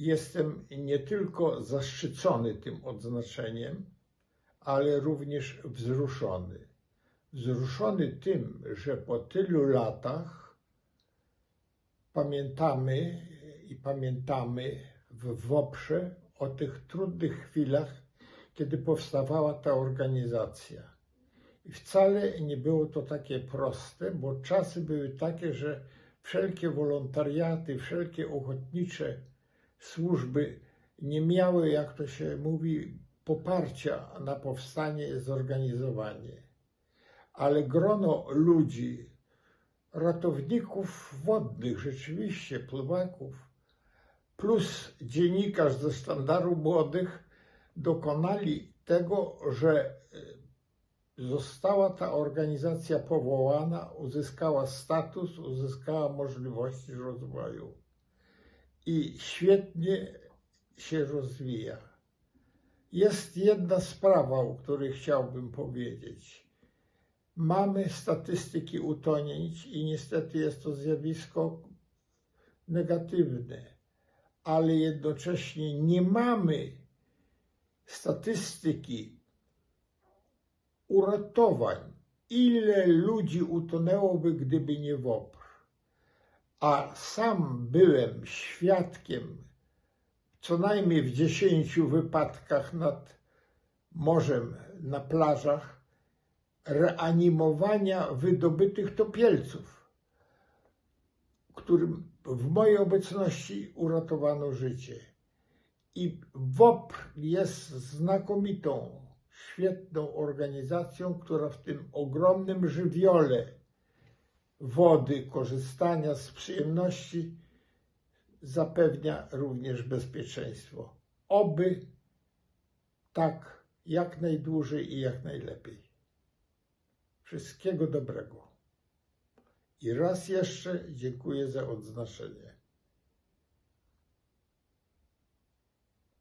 jestem nie tylko zaszczycony tym odznaczeniem, ale również wzruszony. Wzruszony tym, że po tylu latach pamiętamy i pamiętamy w WOPRze o tych trudnych chwilach, kiedy powstawała ta organizacja. I wcale nie było to takie proste, bo czasy były takie, że wszelkie wolontariaty, wszelkie ochotnicze służby nie miały, jak to się mówi, poparcia na powstanie zorganizowanie. Ale grono ludzi, ratowników wodnych, rzeczywiście pływaków, plus dziennikarz ze Sztandaru Młodych dokonali tego, że y, została ta organizacja powołana, uzyskała status, uzyskała możliwości rozwoju i świetnie się rozwija. Jest jedna sprawa, o której chciałbym powiedzieć. Mamy statystyki utonięć i niestety jest to zjawisko negatywne, ale jednocześnie nie mamy statystyki uratowań. Ile ludzi utonęłoby, gdyby nie WOPR? A sam byłem świadkiem co najmniej w dziesięciu wypadkach nad morzem, na plażach, reanimowania wydobytych topielców, którym w mojej obecności uratowano życie. I WOPR jest znakomitą, świetną organizacją, która w tym ogromnym żywiole wody, korzystania z przyjemności zapewnia również bezpieczeństwo. Oby tak jak najdłużej i jak najlepiej. Wszystkiego dobrego. I raz jeszcze dziękuję za odznaczenie.